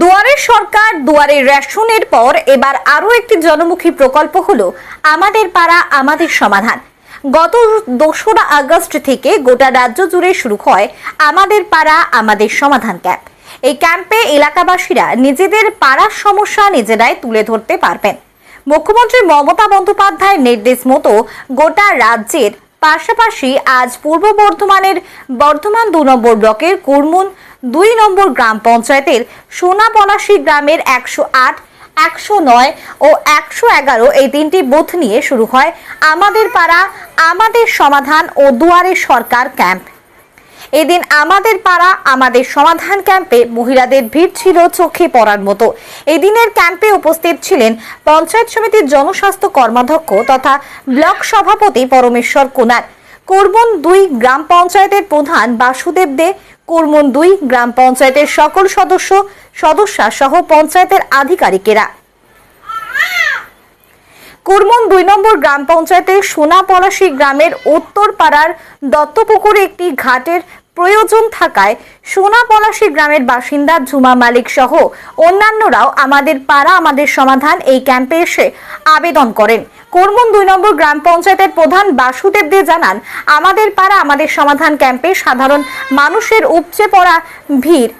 দুয়ারের সরকার, দুয়ারে রেশনের পর এবার আরও একটি জনমুখী প্রকল্প হলো আমাদের পাড়া, আমাদের সমাধান। গত দোসরা আগস্ট থেকে গোটা রাজ্য জুড়ে শুরু হয় আমাদের পাড়া, আমাদের সমাধান ক্যাম্প। এই ক্যাম্পে এলাকাবাসীরা নিজেদের পাড়ার সমস্যা নিজেরাই তুলে ধরতে পারবেন। মুখ্যমন্ত্রী মমতা বন্দ্যোপাধ্যায়ের নির্দেশ মতো গোটা রাজ্যের পাশাপাশি আজ পূর্ব বর্ধমানের বর্ধমান দু নম্বর ব্লকের কুরমুন দুই নম্বর গ্রাম পঞ্চায়েতের সোনাপলাশি গ্রামের একশো আট, একশো নয় ও একশো এগারো এই তিনটি বুথ নিয়ে শুরু হয় আমাদের পাড়া, আমাদের সমাধান ও দুয়ারে সরকার ক্যাম্প। এদিন আমাদের পাড়া, আমাদের সমাধান ক্যাম্পে মহিলাদের ভিড় ছিল চোখে পড়ার মতো। এদিনের ক্যাম্পে উপস্থিত ছিলেন পঞ্চায়েত সমিতির জনস্বাস্থ্য কর্মাধ্যক্ষ তথা ব্লক সভাপতি পরমেশ্বর কুনার। কুরমুন দুই গ্রাম পঞ্চায়েতের প্রধান বাসুদেব দে কুরমুন দুই গ্রাম পঞ্চায়েতের সকল সদস্য, সদস্যা সহ পঞ্চায়েতের আধিকারিকেরা। কুরমন দুই নম্বর গ্রাম পঞ্চায়েতের সোনাপলাশি গ্রামের উত্তর পাড়ার দত্তপুকুরে একটি ঘাটের প্রয়োজন থাকায় সোনাপলাশি গ্রামের বাসিন্দা ঝুমা মালিক সহ অন্যান্যরাও আমাদের পাড়া, আমাদের সমাধান এই ক্যাম্পে এসে আবেদন করেন। কুরমন দুই নম্বর গ্রাম পঞ্চায়েতের প্রধান বাসুদেব দে জানান, আমাদের পাড়া, আমাদের সমাধান ক্যাম্পে সাধারণ মানুষের উপচে পড়া ভিড়।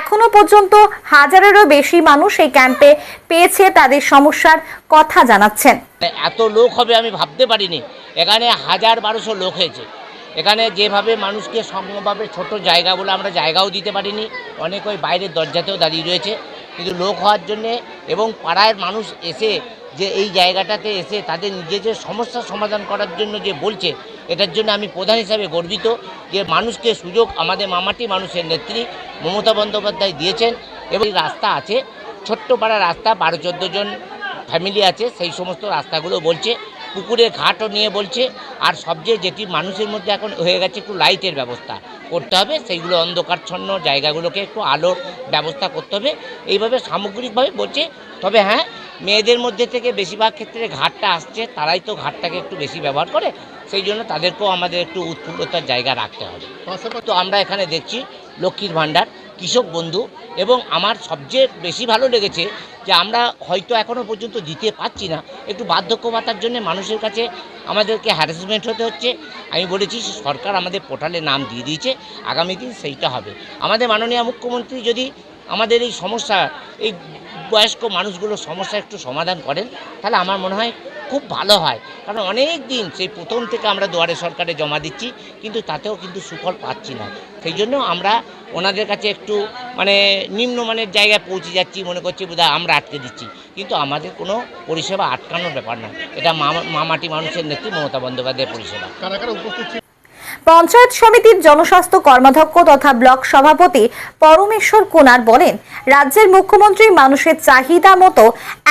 এখনও পর্যন্ত হাজারেরও বেশি মানুষ এই ক্যাম্পে পেয়েছে তাদের সমস্যার কথা জানাচ্ছেন। মানে এত লোক হবে আমি ভাবতে পারিনি। এখানে হাজার বারোশো লোক হয়েছে। এখানে যেভাবে মানুষকে সম্ভবভাবে ছোট জায়গা বলে আমরা জায়গাও দিতে পারিনি, অনেক ওই বাইরের দরজাতেও দাঁড়িয়ে রয়েছে। কিন্তু লোক হওয়ার জন্যে এবং পাড়ার মানুষ এসে যে এই জায়গাটাতে এসে তাদের নিজেদের সমস্যার সমাধান করার জন্য যে বলছে, এটার জন্য আমি প্রধান হিসাবে গর্বিত যে মানুষকে সুযোগ আমাদের মামাটি মানুষের নেত্রী মমতা বন্দ্যোপাধ্যায় দিয়েছেন এবং রাস্তা আছে। ছোট্ট পাড়া রাস্তা, বারো চোদ্দ জন ফ্যামিলি আছে, সেই সমস্ত রাস্তাগুলো বলছে। পুকুরে ঘাটও নিয়ে বলছে, আর সবচেয়ে যেটি মানুষের মধ্যে এখন হয়ে গেছে একটু লাইটের ব্যবস্থা করতে হবে, সেইগুলো অন্ধকারচ্ছন্ন জায়গাগুলোকে একটু আলোর ব্যবস্থা করতে হবে। এইভাবে সামগ্রিকভাবে বলছে, তবে হ্যাঁ মেয়েদের মধ্যে থেকে বেশিরভাগ ক্ষেত্রে ঘাটটা আসছে তারাই তো ঘাটটাকে একটু বেশি ব্যবহার করে সেই জন্য তাদেরকেও আমাদের একটু উৎফুল্লতার জায়গা রাখতে হবে। তো আমরা এখানে দেখছি লক্ষ্মীর ভাণ্ডার কৃষক বন্ধু এবং আমার সবচেয়ে বেশি ভালো লেগেছে যে আমরা হয়তো এখনও পর্যন্ত দিতে পারছি না। একটু বার্ধক্য ভাতার জন্য মানুষের কাছে আমাদেরকে হ্যারাসমেন্ট হতে হচ্ছে। আমি বলেছি সরকার আমাদের পোর্টালে নাম দিয়ে দিয়েছে আগামী দিন সেইটা হবে। আমাদের মাননীয় মুখ্যমন্ত্রী যদি আমাদের এই সমস্যা এই বয়স্ক মানুষগুলোর সমস্যা একটু সমাধান করেন, তাহলে আমার মনে হয় খুব ভালো হয়। কারণ অনেক দিন সেই প্রথম থেকে আমরা দুয়ারে সরকারে জমা দিচ্ছি, কিন্তু তাতেও কিন্তু সুফল পাচ্ছি না। সেই জন্য আমরা ওনাদের কাছে একটু মানে নিম্নমানের জায়গায় পৌঁছে যাচ্ছি, মনে করছি বোধহয় আমরা আটকে দিচ্ছি। কিন্তু আমাদের কোনো পরিষেবা আটকানোর ব্যাপার না। এটা মামা- মামাটি মানুষের নেত্রী মমতা বন্দ্যোপাধ্যায়ের পরিষেবা। পঞ্চায়েত সমিতির জনস্বাস্থ্য কর্মাধ্যক্ষ তথা ব্লক সভাপতি পরমেশ্বর কুনার বলেন, রাজ্যের মুখ্যমন্ত্রী মানুষের চাহিদা মতো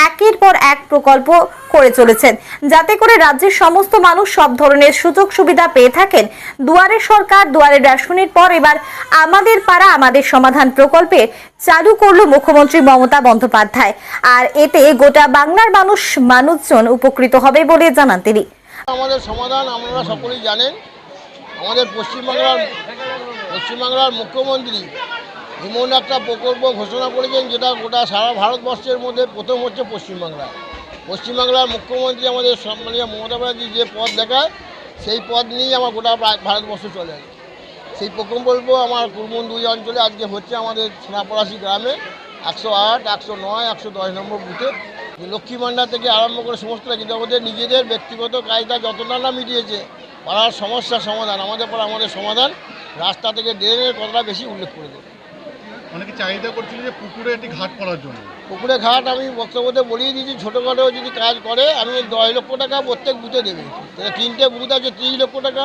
একের পর এক প্রকল্প করে চলেছেন। যাতে করে রাজ্যের সমস্ত মানুষ সব ধরনের সুযোগ সুবিধা পেয়ে থাকেন। দুয়ারে সরকার, দুয়ারে রেশনের পর এবার আমাদের পাড়া, আমাদের সমাধান প্রকল্পে চালু করল মুখ্যমন্ত্রী মমতা বন্দ্যোপাধ্যায়। আর এতে গোটা বাংলার মানুষ, মানুষজন উপকৃত হবে বলে জানান তিনি। আমাদের সমাধান আপনারা সকলেই জানেন। আমাদের পশ্চিমবাংলার পশ্চিমবাংলার মুখ্যমন্ত্রী এমন একটা প্রকল্প ঘোষণা করেছেন যেটা গোটা সারা ভারতবর্ষের মধ্যে প্রথম হচ্ছে পশ্চিমবাংলা। পশ্চিমবাংলার মুখ্যমন্ত্রী আমাদের সম্মানীয় মমতা ব্যানার্জি যে পথ দেখায়, সেই পথ নিয়েই আমার গোটা ভারতবর্ষ চলে সেই প্রকল্প আমার কুরমন দুই অঞ্চলে আজকে হচ্ছে আমাদের সোনাপলাশি গ্রামে একশো আট, একশো নয়, একশো দশ নম্বর বুথে। লক্ষ্মী ভাণ্ডার থেকে আরম্ভ করে সমস্তটা কিন্তু আমাদের নিজেদের ব্যক্তিগত কাজটা যতটা না মিটিয়েছে পাড়ার সমস্যার সমাধান আমাদের পাড়া আমাদের সমাধান রাস্তা থেকে ড্রেনের কথাটা বেশি উল্লেখ করে দেবে। অনেকে চাহিদা করছিল যে পুকুরে একটি ঘাট করার জন্য। পুকুরে ঘাট আমি বক্তব্যতে বলিয়ে দিয়েছি ছোটোখাটো যদি কাজ করে আমি দশ লক্ষ টাকা প্রত্যেক বুথে দেবে। তিনটে বুথ আছে ত্রিশ লক্ষ টাকা।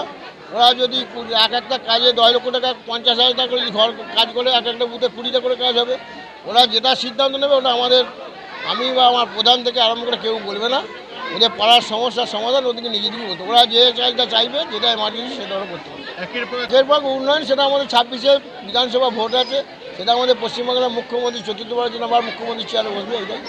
ওরা যদি এক একটা কাজে দশ লক্ষ টাকা পঞ্চাশ হাজার টাকা করে যদি ঘর কাজ করে এক একটা বুথে কুড়িটা করে কাজ হবে। ওরা যেটা সিদ্ধান্ত নেবে ওটা আমাদের আমি বা আমার প্রধান থেকে আরম্ভ করে কেউ বলবে না। ওদের পাড়ার সমস্যার সমাধান ওদেরকে নিজেদেরই হবে। ওরা যে কাজটা চাইবে যেটা এমার্জেন্সি সেটা ওরা করতে হবে একের পর এক এরপর উন্নয়ন সেটা আমাদের ছাব্বিশে বিধানসভা ভোট আছে সেটা আমাদের পশ্চিমবাংলার মুখ্যমন্ত্রী চতুর্থবারের জন্য আবার মুখ্যমন্ত্রী চেয়ারে বসবে এটাই